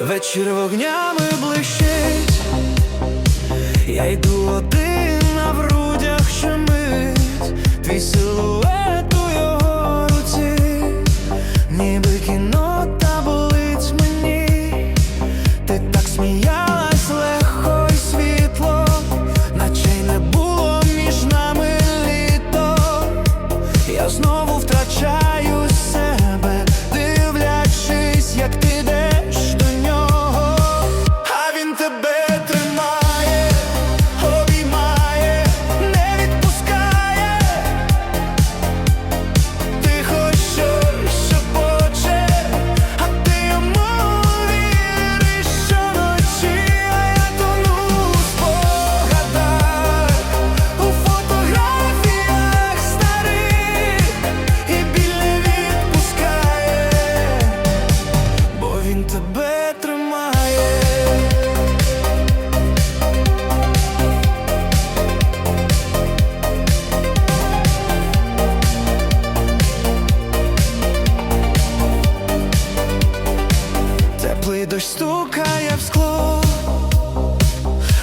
Вечір вогнями блищить, я йду один на грудях щемить твій силу. втрачаю. ніби дощ стукає в скло,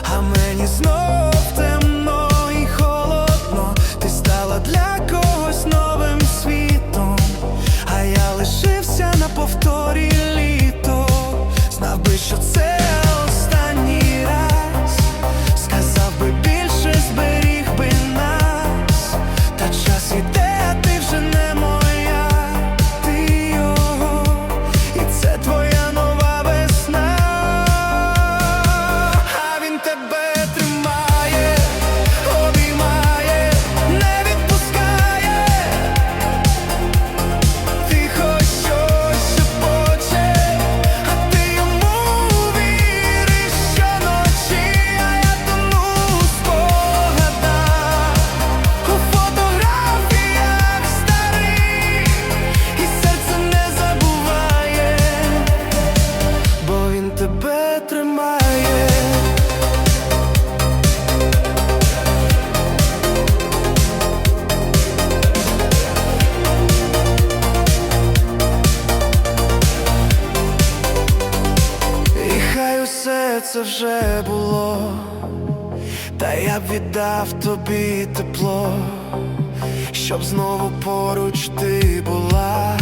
а мені знов темно і холодно, ти стала для когось новим світом, а я лишився на повторі літо, знав би, що це. все це вже було, та я б віддав тобі тепло, щоб знову поруч ти була.